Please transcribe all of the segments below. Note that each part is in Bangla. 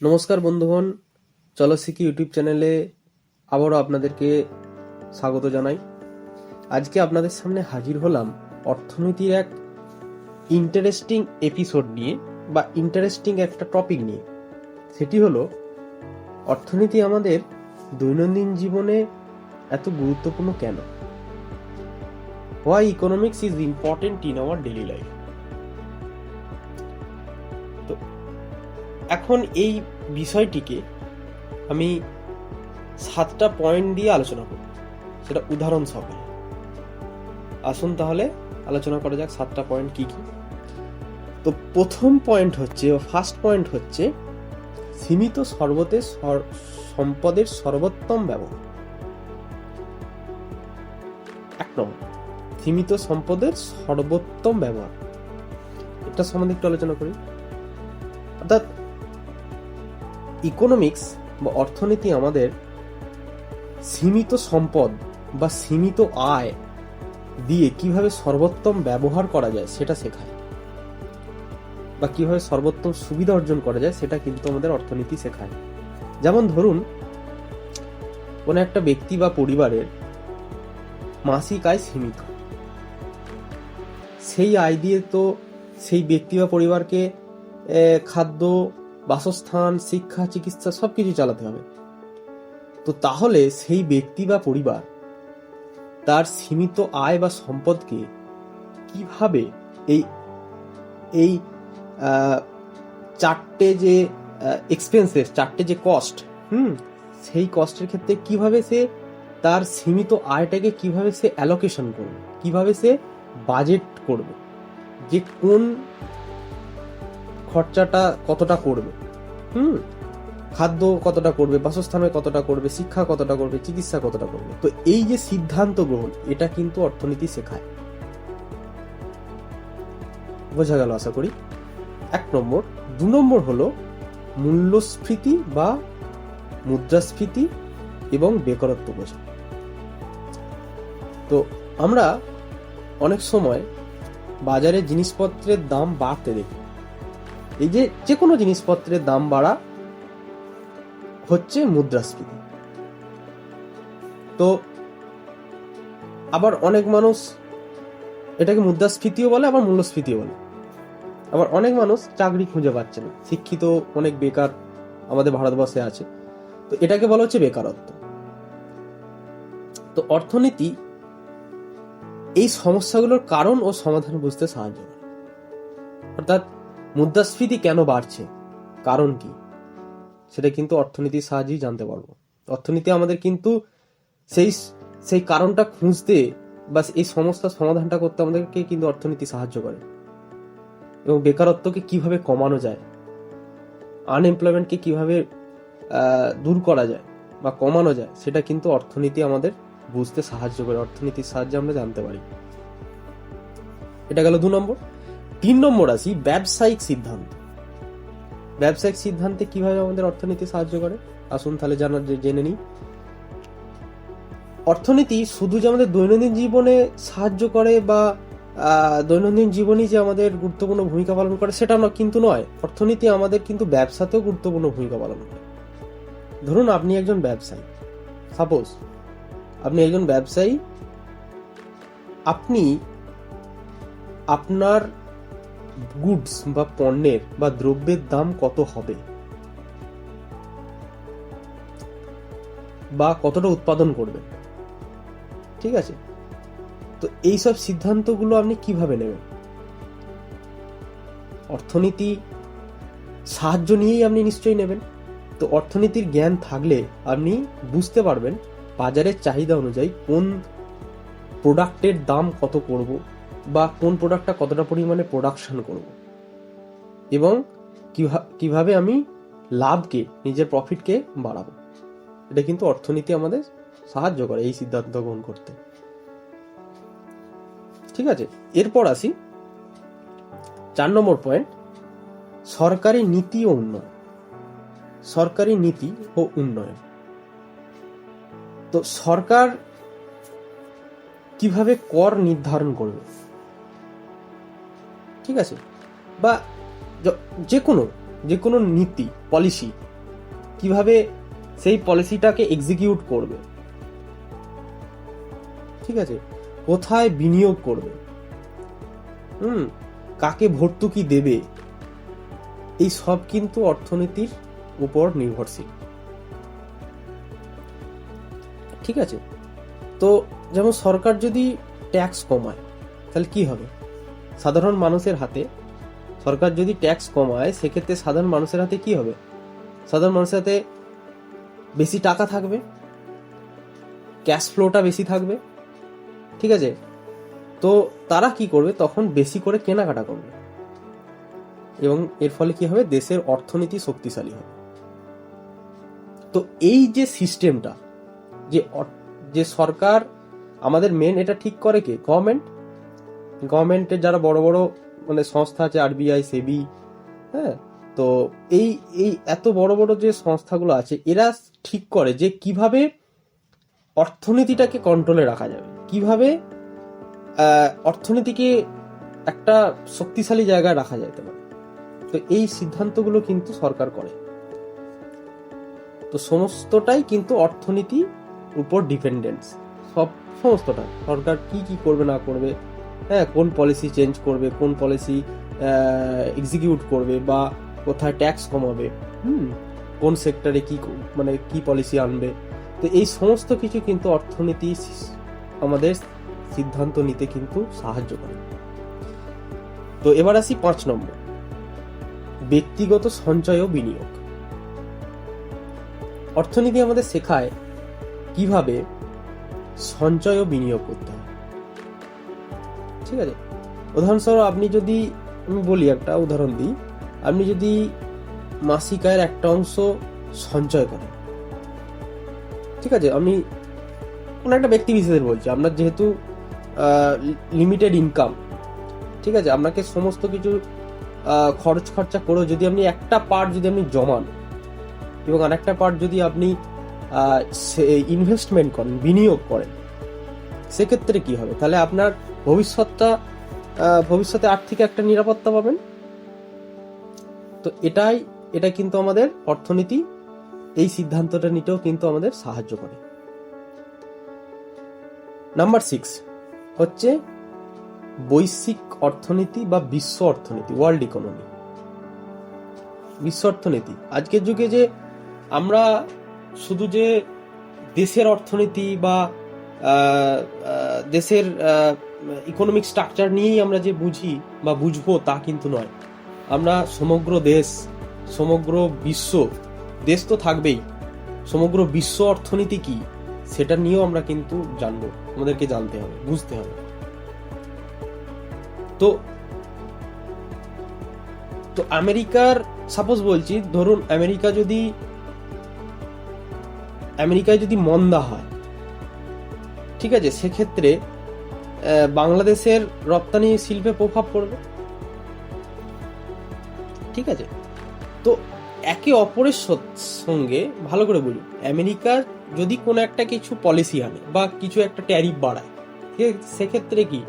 নমস্কার বন্ধুগণ, চলো শিখি ইউটিউব চ্যানেলে আবারও আপনাদেরকে স্বাগত জানাই। আজকে আপনাদের সামনে হাজির হলাম অর্থনীতির এক ইন্টারেস্টিং এপিসোড নিয়ে বা ইন্টারেস্টিং একটা টপিক নিয়ে। সেটি হলো, অর্থনীতি আমাদের দৈনন্দিন জীবনে এত গুরুত্বপূর্ণ কেন? Why economics is important in our daily life এখন এই বিষয়টিকে আমি সাতটা পয়েন্ট দিয়ে আলোচনা করব। সেটা উদাহরণ সহকারে। আসুন তাহলে আলোচনা করা যাক সাতটা পয়েন্ট কি কি। তো প্রথম পয়েন্ট হচ্ছে ফার্স্ট পয়েন্ট হচ্ছে, সীমিত সর্বতে সর- সম্পদের সর্বোত্তম ব্যবহার। এক নম্বর, সীমিত সম্পদের সর্বোত্তম ব্যবহার। এটা সম্বন্ধে একটু আলোচনা করি। অর্থাৎ ইকোনমিক্স বা অর্থনীতি আমাদের সীমিত সম্পদ বা সীমিত আয় দিয়ে কীভাবে সর্বোত্তম ব্যবহার করা যায় সেটা শেখায়। বা কীভাবে সর্বোত্তম সুবিধা অর্জন করা যায় সেটা কিন্তু আমাদের অর্থনীতি শেখায়। যেমন ধরুন, কোনো একটা ব্যক্তি বা পরিবারের মাসিক আয় সীমিত। সেই আয় দিয়ে তো সেই ব্যক্তি বা পরিবারকে খাদ্য বাসস্থান, শিক্ষা, চিকিৎসা, সবকিছু চালাতে হবে। তো তাহলে সেই ব্যক্তি বা পরিবার তার সীমিত আয় বা সম্পদকে কীভাবে এই এই চারটে যে এক্সপেন্সেস চারটে যে কস্ট হুম, সেই কস্টের ক্ষেত্রে কীভাবে সে তার সীমিত আয়টাকে কীভাবে সে অ্যালোকেশন করবে, কীভাবে সে বাজেট করবে, যে কোন খরচাটা কতটা করবে? হুম? খাদ্য কতটা করবে? বাসস্থানে কতটা করবে? শিক্ষা কতটা করবে? চিকিৎসা কতটা করবে? তো এই যে সিদ্ধান্ত গ্রহণ, এটা কিন্তু অর্থনীতি শেখায়। বোঝা গেল আশা করি? এক নম্বর। দু নম্বর হলো মূল্যস্ফীতি বা মুদ্রাস্ফীতি এবং বেকারত্ব বোঝা। তো আমরা অনেক সময় বাজারে জিনিসপত্রের দাম বাড়তে দেখি। এই যে যে কোনো জিনিসপত্রের দাম বাড়া হচ্ছে মুদ্রাস্ফীতি। তো আবার অনেক মানুষ এটাকে মুদ্রাস্ফীতিও বলে, আবার মূল্যস্ফীতিও বলে। আবার অনেক মানুষ চাকরি খুঁজে পাচ্ছে না। শিক্ষিত অনেক বেকার আমাদের ভারতবর্ষে আছে। তো এটাকে বলা হচ্ছে বেকারত্ব। তো অর্থনীতি এই সমস্যাগুলোর কারণ ও সমাধান বুঝতে সাহায্য করে। অর্থাৎ মুদ্রাস্ফীতি কেন বাড়ছে? কারণ কি? সেটা কিন্তু অর্থনীতির সাহায্যেই জানতে পারব। অর্থনীতি আমাদের কিন্তু সেই সেই কারণটা খুঁজতে বা এই সমস্যার সমাধানটা করতে আমাদেরকে কিন্তু অর্থনীতি সাহায্য করে। এবং বেকারত্বকে কীভাবে কমানো যায়? আনএমপ্লয়মেন্টকে কীভাবে দূর করা যায় বা কমানো যায়, সেটা কিন্তু অর্থনীতি আমাদের বুঝতে সাহায্য করে। অর্থনীতির সাহায্যে আমরা জানতে পারি। এটা গেল দু নম্বর। তিন নম্বর আসি, ব্যবসায়িক সিদ্ধান্ত। ব্যবসায়িক সিদ্ধান্তে কীভাবে আমাদের অর্থনীতি সাহায্য করে? আসুন তাহলে জানার জেনে নিই। অর্থনীতি শুধু যে আমাদের দৈনন্দিন জীবনে সাহায্য করে বা দৈনন্দিন জীবনই যে আমাদের গুরুত্বপূর্ণ ভূমিকা পালন করে, সেটা কিন্তু নয়, অর্থনীতি আমাদের কিন্তু ব্যবসাতেও গুরুত্বপূর্ণ ভূমিকা পালন করে। ধরুন আপনি একজন ব্যবসায়ী। সাপোজ, আপনি একজন ব্যবসায়ী। আপনি আপনার গুডস বা পণ্যের বা দ্রব্যের দাম কত হবে? বা কতটা উৎপাদন করবেন ঠিক আছে? তো এইসব সিদ্ধান্তগুলো আপনি কীভাবে নেবেন? অর্থনীতি, সাহায্য নিয়েই আপনি নিশ্চয়ই নেবেন। তো অর্থনীতির জ্ঞান থাকলে আপনি বুঝতে পারবেন বাজারের চাহিদা অনুযায়ী কোন প্রোডাক্টের দাম কত করব বা কোন প্রোডাক্টটা কতটা পরিমাণে প্রোডাকশন করব। এবং কিভা- কীভাবে আমি লাভকে, নিজের প্রফিটকে বাড়াবো। এটা কিন্তু অর্থনীতি আমাদের সাহায্য করে এই সিদ্ধান্ত গ্রহণ করতে। ঠিক আছে? এরপর আসি চার নম্বর পয়েন্ট সরকারি নীতি ও উন্নয়ন। সরকারি নীতি ও উন্নয়ন। তো সরকার কীভাবে কর নির্ধারণ করবে? ঠিক আছে? বা যে কোনো যে কোনো নীতি পলিসি কীভাবে সেই পলিসিটাকে এক্সিকিউট করবে? ঠিক আছে? কোথায় বিনিয়োগ করবে? হুম? কাকে ভর্তুকি দেবে? এই সব কিন্তু অর্থনীতির উপর নির্ভরশীল। ঠিক আছে? তো যেমন সরকার যদি ট্যাক্স কমায়, তাহলে কি হবে? সাধারণ মানুষের হাতে সরকার যদি ট্যাক্স কমায় সেক্ষেত্রে সাধারণ মানুষের হাতে কি হবে? সাধারণ মানুষের হাতে বেশি টাকা থাকবে ক্যাশ ফ্লোটা বেশি থাকবে, ঠিক আছে? তো তারা কি করবে? তখন বেশি করে কেনাকাটা করবে। এবং এর ফলে কি হবে? দেশের অর্থনীতি শক্তিশালী হবে। তো এই যে সিস্টেমটা যে যে সরকার আমাদের মেন এটা ঠিক করে কে? গভর্নমেন্ট গভর্নমেন্টের যারা বড় বড় মানে সংস্থা আছে আরবিআই সেবি হ্যাঁ? তো এই এই এত বড় বড় যে সংস্থাগুলো আছে, এরা ঠিক করে যে কীভাবে অর্থনীতিটাকে কন্ট্রোলে রাখা যাবে। কীভাবে অর্থনীতিকে একটা শক্তিশালী জায়গায় রাখা যেতে পারে। তো এই সিদ্ধান্তগুলো কিন্তু সরকার করে। তো সমস্তটাই কিন্তু অর্থনীতি উপর ডিপেন্ডেন্স সব, সমস্তটা। সরকার কি কি করবে না করবে হ্যাঁ কোন পলিসি চেঞ্জ করবে, কোন পলিসি এক্সিকিউট করবে বা কোথায় ট্যাক্স কমাবে, হুম, কোন সেক্টরে কি মানে কি পলিসি আনবে। তো এই সমস্ত কিছু কিন্তু অর্থনীতি আমাদের সিদ্ধান্ত নিতে কিন্তু সাহায্য করে। তো এবার আসি পাঁচ নম্বর। ব্যক্তিগত সঞ্চয় ও বিনিয়োগ। অর্থনীতি আমাদের শেখায় কীভাবে সঞ্চয় ও বিনিয়োগ করতে ঠিক আছে? উদাহরণস্বরূপ আপনি যদি, আমি বলি একটা উদাহরণ দিই, আপনি যদি মাসিক আয়ের একটা অংশ সঞ্চয় করেন, ঠিক আছে? আমি কোন একটা ব্যক্তি বিশেষের বলছি, আপনার যেহেতু লিমিটেড ইনকাম ঠিক আছে? আপনাকে সমস্ত কিছু খরচ খরচা করেও যদি আপনি একটা পার্ট যদি আপনি জমান, এবং আরেকটা পার্ট যদি আপনি ইনভেস্টমেন্ট করেন, বিনিয়োগ করেন, সেক্ষেত্রে কি হবে? তাহলে আপনার ভবিষ্যৎটা ভবিষ্যতে আর্থিক একটা নিরাপত্তা পাবেন। তো এটাই, এটা কিন্তু আমাদের অর্থনীতি, এই সিদ্ধান্তটা নিতেও কিন্তু আমাদের সাহায্য করে। নাম্বার সিক্স হচ্ছে বৈশ্বিক অর্থনীতি বা বিশ্ব অর্থনীতি ওয়ার্ল্ড ইকোনমি বিশ্ব অর্থনীতি। আজকের যুগে যে আমরা শুধু যে দেশের অর্থনীতি বা দেশের ইকোনমিক স্ট্রাকচার নিয়েই আমরা যে বুঝি বা বুঝব তা কিন্তু নয়। আমরা সমগ্র দেশ, সমগ্র বিশ্ব, দেশ তো থাকবেই, সমগ্র বিশ্ব অর্থনীতি কি সেটা নিয়েও আমরা কিন্তু জানব, আমাদেরকে জানতে হবে, বুঝতে হবে। তো তো আমেরিকার সাপোজ বলছি, ধরুন আমেরিকা যদি, আমেরিকায় যদি মন্দা হয়, ঠিক আছে, সেক্ষেত্রে বাংলাদেশের রপ্তানি শিল্পে প্রভাব পড়বে? ঠিক আছে। তো একে অপরের সঙ্গে ভালো করে বলি, আমেরিকা যদি কোনো একটা কিছু পলিসি আনে বা কিছু একটা ট্যারিফ বাড়ায়, ঠিক? সেক্ষেত্রে কি?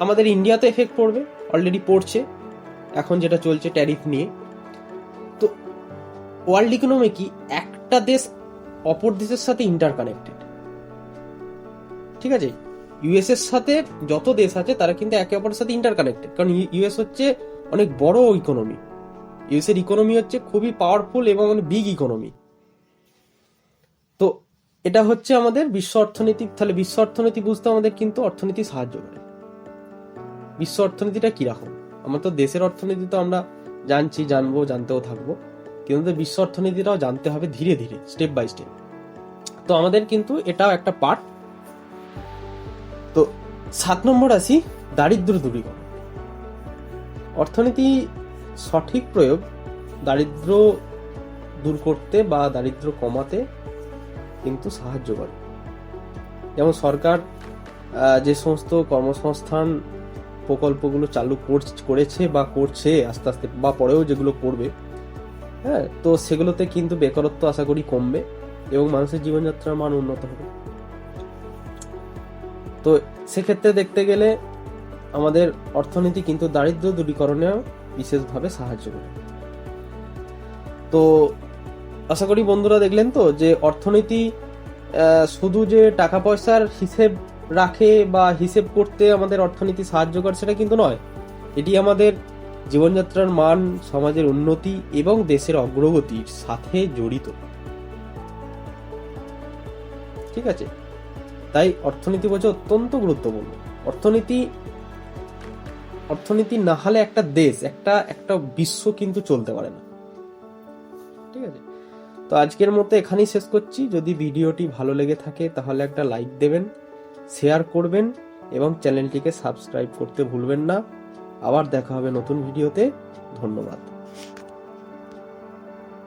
আমাদের ইন্ডিয়াতে এফেক্ট পড়বে অলরেডি পড়ছে, এখন যেটা চলছে ট্যারিফ নিয়ে। তো ওয়ার্ল্ড ইকোনমি কি? একটা দেশ অপর দেশের সাথে ইন্টারকানেক্টেড ঠিক আছে? ইউএস এর সাথে যত দেশ আছে, তারা কিন্তু একে অপরের সাথে ইন্টারকানেক্টেড কারণ ইউএস হচ্ছে অনেক বড় ইকোনমি ইউএস এর ইকোনমি হচ্ছে খুবই পাওয়ারফুল এবং অনেক বিগ ইকোনমি তো এটা হচ্ছে আমাদের বিশ্ব অর্থনীতি। তাহলে বিশ্ব অর্থনীতি বুঝতে আমাদের কিন্তু অর্থনীতি সাহায্য করে। বিশ্ব অর্থনীতিটা কীরকম? আমরা তো দেশের অর্থনীতি তো আমরা জানছি, জানব, জানতেও থাকব। কিন্তু বিশ্ব অর্থনীতিটাও জানতে হবে ধীরে ধীরে স্টেপ বাই স্টেপ তো আমাদের কিন্তু এটাও একটা পার্ট তো সাত নম্বর আসি দারিদ্র দূরীকরণ। অর্থনীতি সঠিক প্রয়োগ, দারিদ্র দূর করতে বা দারিদ্র কমাতে কিন্তু সাহায্য করে। যেমন সরকার যে সমস্ত কর্মসংস্থান প্রকল্পগুলো চালু করছ- বা করছে আস্তে আস্তে বা পরেও যেগুলো করবে হ্যাঁ তো সেগুলোতে কিন্তু বেকারত্ব আশা করি কমবে এবং মানুষের জীবনযাত্রার মান উন্নত হবে। তো সেক্ষেত্রে দেখতে গেলে আমাদের অর্থনীতি কিন্তু দারিদ্র দূরীকরণেও বিশেষভাবে সাহায্য করে। তো আশা করি বন্ধুরা দেখলেন তো যে অর্থনীতি শুধু যে টাকা পয়সার হিসেব রাখে বা হিসেব করতে আমাদের অর্থনীতি সাহায্য করে সেটা কিন্তু নয়। এটি আমাদের জীবনযাত্রার মান, সমাজের উন্নতি এবং দেশের অগ্রগতির সাথে জড়িত। ঠিক আছে? তাই অর্থনীতি বোঝা অত্যন্ত গুরুত্বপূর্ণ। অর্থনীতি অর্থনীতি না হলে একটা দেশ, একটা একটা বিশ্ব কিন্তু চলতে পারে না। ঠিক আছে? তো আজকের মতো এখানেই শেষ করছি। যদি ভিডিওটি ভালো লেগে থাকে তাহলে একটা লাইক দেবেন, শেয়ার করবেন এবং চ্যানেলটিকে সাবস্ক্রাইব করতে ভুলবেন না। আবার দেখা হবে নতুন ভিডিওতে। ধন্যবাদ।